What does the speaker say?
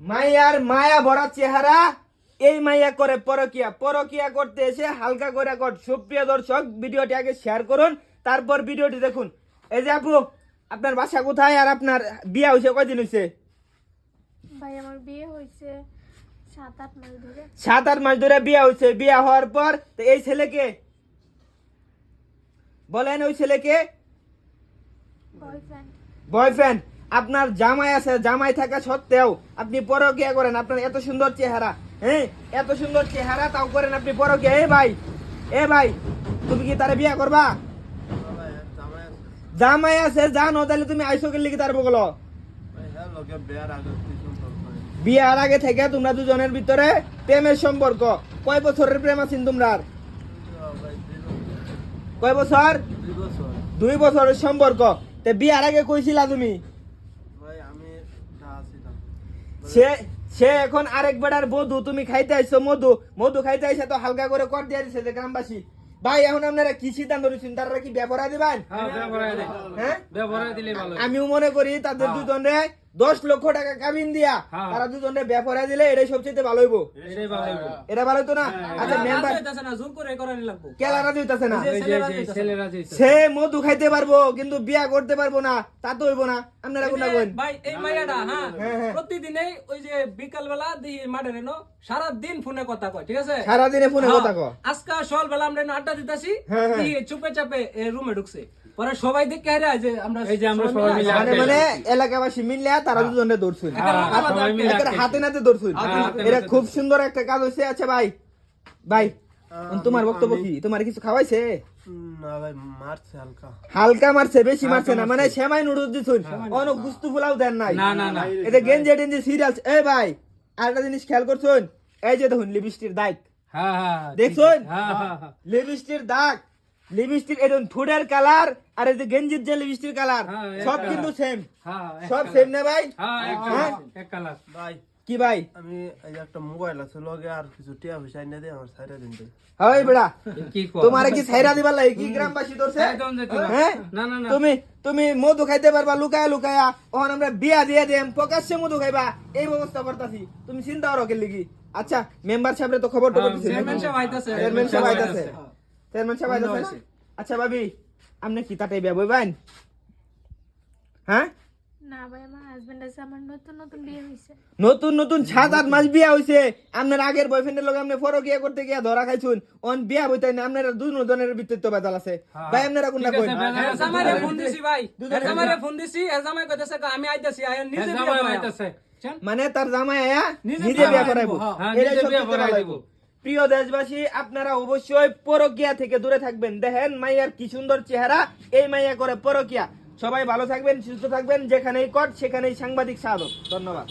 মাইয়ার মায়া ভরা চেহারা এই মাইয়া করে পরকিয়া পরকিয়া করতে এসে হালকা করে কর। সুপ্রিয় দর্শক ভিডিওটি আগে শেয়ার করুন তারপর ভিডিওটি দেখুন। এই যে আপু আপনার বাসা কোথায় আর আপনার বিয়া হয়েছে কয়দিন হয়েছে ভাই আমার বিয়ে হয়েছে সাত আট মাস ধরে। সাত আট মাস ধরে বিয়া হয়েছে বিয়া হওয়ার পর তো এই ছেলেকে? বলেন ওই ছেলেকে? বয়ফ্রেন্ড বয়ফ্রেন্ড আপনার জামাই আছে, জামাই থাকা সত্ত্বেও আপনি পরকিয়া করেন, আপনার এত সুন্দর চেহারা হ্যাঁ? এত সুন্দর চেহারা, তাও করেন আপনি পরকিয়া। এ ভাই এ ভাই, তুমি কি তারে বিয়া করবা? জামাই আছে, জানো তাহলে তুমি আইসো কে লিখে তার বগলো? বিয়ার আগে থেকে তোমরা দুজনের ভিতরে প্রেমের সম্পর্ক। কয় বছরের প্রেম আছেন তোমরা কয় বছর? দুই বছরের সম্পর্ক। তে বিয়ার আগে কইছিলা তুমি? সে সে এখন আরেক বেড়ার বধু তুমি খাইতে আইছো মধু মধু খাইতে আইসা তো হালকা করে কর দিয়ে দিছে যে গ্রামবাসী। ভাই এখন আপনারা কি সিদ্ধান্ত নিচ্ছেন? তারা কি ব্যবহার দিবেন? হ্যাঁ আমিও মনে করি তাদের দুজনে দশ লক্ষ টাকা কাবিন দিয়া হ্যাঁ। তারা দুজনে ব্যবহার দিলে এটাই সবচেয়ে ভালো হইব। এটা ভালো তো না? আচ্ছা মেম্বার কেলারা দিতেছে না? সে মধু খাইতে পারব কিন্তু বিয়া করতে পারব না তা তো হইব না। আপনারা কোন ভাই এই মাইয়াটা হ্যাঁ হ্যাঁ, হ্যাঁ। প্রতিদিনই ওই যে বিকাল বেলা মাঠে নেনো সারা দিন ফোনে কথা কয় ঠিক আছে? সারাদিনে ফোনে কথা কো আজকে সকাল বেলা আমরা আড্ডা দিতাছি হ্যাঁ, হ্যাঁ। দিয়ে চুপে চাপে রুমে ঢুকছে। পরে সবাই দেখে হারে যে আমরা এই যে আমরা সবাই মিলে মানে মানে এলাকাবাসী মিললে তারা দুজনে হ্যাঁ, হাত- সবাই মিলে একেবারে আটকে। হাতে নাতে এটা খুব সুন্দর একটা কাজ হয়েছে আচ্ছা ভাই ভাই তোমার বক্তব্য কি? তোমার কিছু খাওয়াইছে? না ভাই মারছে হালকা। হালকা মারছে বেশি মারছে না। মানে সেমাই নুডলস দিছুন অনেক গুস্তু ফুলাও দেন নাই। না না না। এটা গেঞ্জি টেঞ্জি সিরিয়াল এ ভাই আরেকটা জিনিস খেয়াল করছুন? এই যে দেখুন লিপস্টির দাগ। হ্যাঁ হ্যাঁ দেখছুন? হ্যাঁ হ্যাঁ হ্যাঁ। লিপস্টির দাগ। লিপস্টিক এই ঠোঁটের কালার আর এই যে গেঞ্জির যে লিপস্টির কালার হ্যাঁ, সব কিন্তু সেম হ্যাঁ সব সেম না ভাই? হ্যাঁ এক হ্যাঁ? কালার ভাই কি ভাই? আমি এই যে একটা মোবাইল আছে লগে আর কিছু টিয়া পয়সা এনে দিয়ে আমার সাইডে দিন ভাই হয় বেড়া কি কর তোমারে কি ছাইরা দিবার লাগে? কি গ্রামবাসী না। হ্যাঁ? না না না। তুমি তুমি মধু খাইতে পারবা লুকায়া লুকায়া। ওখানে আমরা বিয়া দিয়ে দেম প্রকাশ্যে মধু খাইবা। এই ব্যবস্থা করতাছি। তুমি চিন্তা করো কেন লিগি। আচ্ছা মেম্বার সাহেবের তো খবর টবর দিছে চেয়ারম্যান সাহেব আইতাছে। চেয়ারম্যান সাহেব আইতাছে। চেয়ারম্যান সাহেব আইতাছে না? আচ্ছা ভাবি আপনি কি তাতে বিয়া বইবেন হ্যাঁ? না ভাই আমার হাজবেন্ড আছে আমার নতুন নতুন বিয়ে হয়েছে। নতুন নতুন সাত আট মাস বিয়া হইছে। আপনার আগের বয়ফ্রেন্ডের লগে আপনি ফরকিয়া করতে গিয়া ধরা খাইছুন। অন বিয়া হইতে না আপনারা দুই বেদাল আছে। ভাই আপনারা কোনটা বেজাল এর আছে। জামাইরে ফোন দিছি ভাই। জামাইরে ফোন দিছি এর জামাই কইতাছে আমি আইতাছি আয় নিজে হ্যাঁ, বিয়ে। চল। মানে তার জামাই আয়া নিজে বিয়া করাইবো, করাইবো হ্যাঁ, নিজে বিয়া সবচেয়ে প্রিয় দেশবাসী, আপনারা অবশ্যই পরকিয়া থেকে দূরে থাকবেন। দেখেন, মাইয়ার কি সুন্দর চেহারা, এই মাইয়া করে পরকিয়া। সবাই ভালো থাকবেন, সুস্থ থাকবেন, যেখানেই কট সেখানেই সাংবাদিক সাধক ধন্যবাদ।